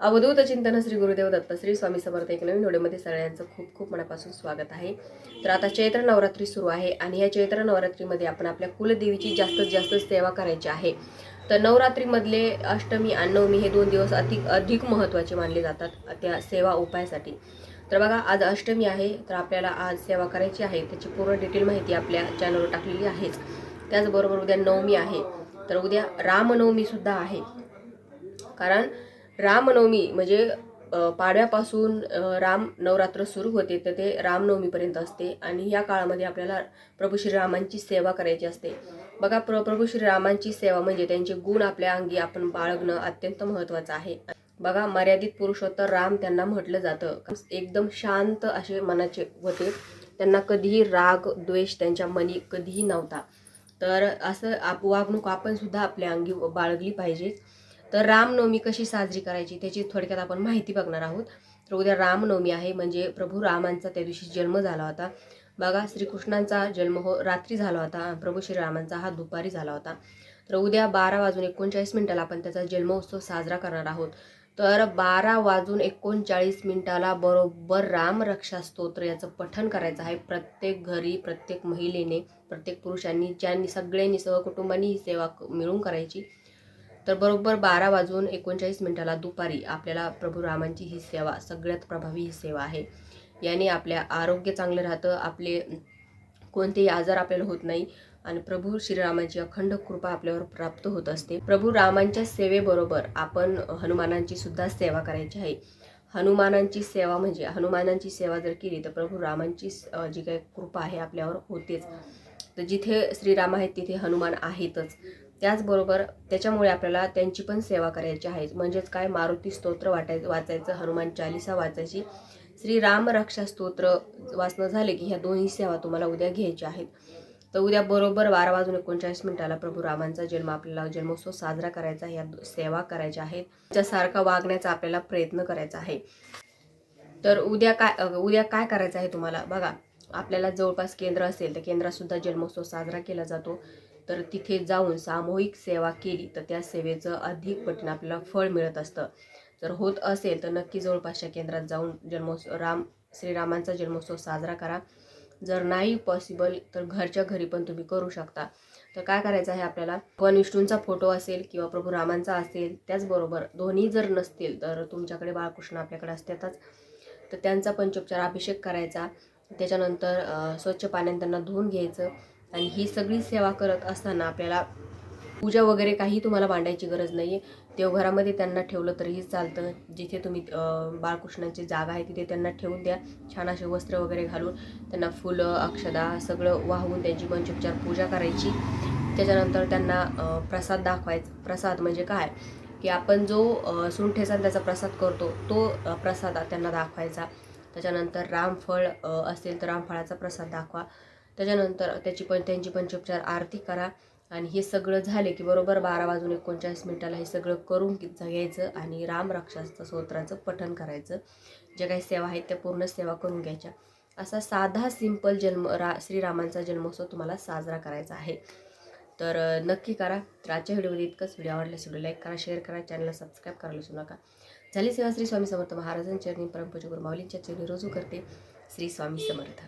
अवधूत चिंतन श्री गुरुदेव दत्त श्री स्वामी समर्थ एक नवीन व्हिडिओमध्ये सगळ्यांचं खूप खूप मनापासून स्वागत आहे. तर आता चैत्र नवरात्री सुरू आहे आणि या चैत्र नवरात्रीमध्ये आपण आपल्या कुलदेवीची जास्तीत जास्त सेवा करायची आहे. तर नवरात्रीमधले अष्टमी आणि नवमी हे दोन दिवस अधिक अधिक महत्त्वाचे मानले जातात त्या सेवा उपायासाठी. तर बघा आज अष्टमी आहे तर आपल्याला आज सेवा करायची आहे त्याची पूर्ण डिटेल माहिती आपल्या चॅनलवर टाकलेली आहेच त्याचबरोबर उद्या नवमी आहे तर उद्या रामनवमीसुद्धा आहे. कारण रामनवमी म्हणजे पाडव्यापासून राम नवरात्र सुरू होते तर ते रामनवमीपर्यंत असते आणि या काळामध्ये आपल्याला प्रभू श्रीरामांची सेवा करायची असते. बघा प्र प्रभू श्रीरामांची सेवा म्हणजे त्यांचे गुण आपल्या अंगी आपण बाळगणं अत्यंत महत्त्वाचं आहे. बघा मर्यादित पुरुषोत्तर राम त्यांना म्हटलं जातं. एकदम शांत असे मनाचे होते. त्यांना कधीही राग द्वेष त्यांच्या मनी कधीही नव्हता. तर असं आप वागणूक आपण सुद्धा आपल्या अंगी बाळगली पाहिजे. तर रामनवमी कशी साजरी करायची त्याची थोडक्यात आपण माहिती बघणार आहोत. तर उद्या रामनवमी आहे म्हणजे प्रभू रामांचा त्या दिवशी जन्म झाला होता. बघा श्रीकृष्णांचा जन्म हो रात्री झाला होता. प्रभू श्रीरामांचा हा दुपारी झाला होता. तर उद्या बारा वाजून एकोणचाळीस मिनिटाला आपण त्याचा जन्मोत्सव साजरा करणार आहोत. तर बारा वाजून एकोणचाळीस मिनिटाला बरोबर रामरक्षा स्तोत्र याचं पठण करायचं आहे. प्रत्येक घरी प्रत्येक महिलेने प्रत्येक पुरुषांनी ज्यांनी सगळ्यांनी सहकुटुंबांनी ही सेवा क- मिळून करायची. तर बरोबर बारा वाजून एकोणचाळीस मिनिटाला दुपारी आपल्याला प्रभू रामांची ही सेवा सगळ्यात प्रभावी ही सेवा आहे. याने आपल्या आरोग्य चांगलं राहतं आपले कोणतेही आजार आपल्याला होत नाही आणि प्रभू श्रीरामांची अखंड कृपा आपल्यावर प्राप्त होत असते. प्रभू रामांच्या सेवेबरोबर आपण हनुमानांची सुद्धा सेवा करायची आहे. हनुमानांची सेवा म्हणजे हनुमानांची सेवा जर केली तर प्रभू रामांची जी काही कृपा आहे आपल्यावर होतेच. तर जिथे श्रीराम आहेत तिथे हनुमान आहेतच. त्याचबरोबर त्याच्यामुळे आपल्याला त्यांची पण सेवा करायची आहे. म्हणजेच काय? मारुती स्तोत्र वाटायचं वाचायचं हनुमान चालिसा वाचायची. श्रीराम रक्षा स्तोत्र वाचणं झाले की ह्या दोन्ही सेवा तुम्हाला उद्या घ्यायच्या आहेत. तर उद्या बरोबर बारा वाजून एकोणचाळीस मिनिटाला प्रभू रामांचा जन्म आपल्याला जन्मोत्सव साजरा करायचा ह्या सेवा करायच्या आहेत. त्यासारखा वागण्याचा आपल्याला प्रयत्न करायचा आहे. तर उद्या काय उद्या काय करायचं आहे तुम्हाला? बघा आपल्याला जवळपास केंद्र असेल तर केंद्रातसुद्धा जन्मोत्सव साजरा केला जातो. तर तिथे जाऊन सामूहिक सेवा केली तर त्या सेवेचं अधिक पटीनं आपल्याला फळ मिळत असतं. जर होत असेल तर नक्की जवळपासच्या केंद्रात जाऊन जन्मोत्सव राम श्रीरामांचा जन्मोत्सव साजरा करा. जर नाही पॉसिबल तर घरच्या घरी पण तुम्ही करू शकता. तर काय करायचं आहे आपल्याला? भगवान विष्णूंचा फोटो असेल किंवा प्रभू रामांचा असेल त्याचबरोबर दोन्ही जर नसतील तर तुमच्याकडे बाळकृष्ण आपल्याकडे असतातच. तर त्यांचा पंचोपचार अभिषेक करायचा. त्याच्यानंतर स्वच्छ पाण्याने त्यांना धुवून घ्यायचं. आणि ही सगळी सेवा करत असताना आपल्याला पूजा वगैरे काही तुम्हाला मांडायची गरज नाही आहे देवघरामध्ये त्यांना ठेवलं तरीही चालतं. जिथे तुम्ही बाळकृष्णांची जागा आहे तिथे त्यांना ठेवून द्या. छान असे वस्त्र वगैरे घालून त्यांना फुलं अक्षदा सगळं वाहून त्यांची पंचोपचार पूजा करायची. त्याच्यानंतर त्यांना प्रसाद दाखवायचा. प्रसाद म्हणजे काय? की आपण जो सुंठेचा त्याचा प्रसाद करतो तो प्रसाद त्यांना दाखवायचा. त्याच्यानंतर रामफळ असेल तर रामफळाचा प्रसाद दाखवा. त्याच्यानंतर त्याची पण त्यांची पंचोपचार आरती करा. आणि हे सगळं झाले की बरोबर बारा वाजून एकोणचाळीस मिनिटाला हे सगळं करून घ्यायचं आणि रामरक्षाचं स्तोत्राचं पठण करायचं. ज्या काही सेवा आहेत त्या पूर्ण सेवा करून घ्यायच्या. असा साधा सिंपल जन्म रा श्रीरामांचा जन्मोत्सव तुम्हाला साजरा करायचा आहे. तर नक्की करा. तर आजच्या व्हिडिओमध्ये इतकंच. व्हिडिओ आवडल्यास व्हिडिओ लाईक करा शेअर करा चॅनलला सबस्क्राईब करायला विसरू नका. झाली सेवा श्री स्वामी समर्थ महाराजांच्या चरणी परमपूज्य गुरु चरणी रोजू करते. श्री स्वामी समर्थ.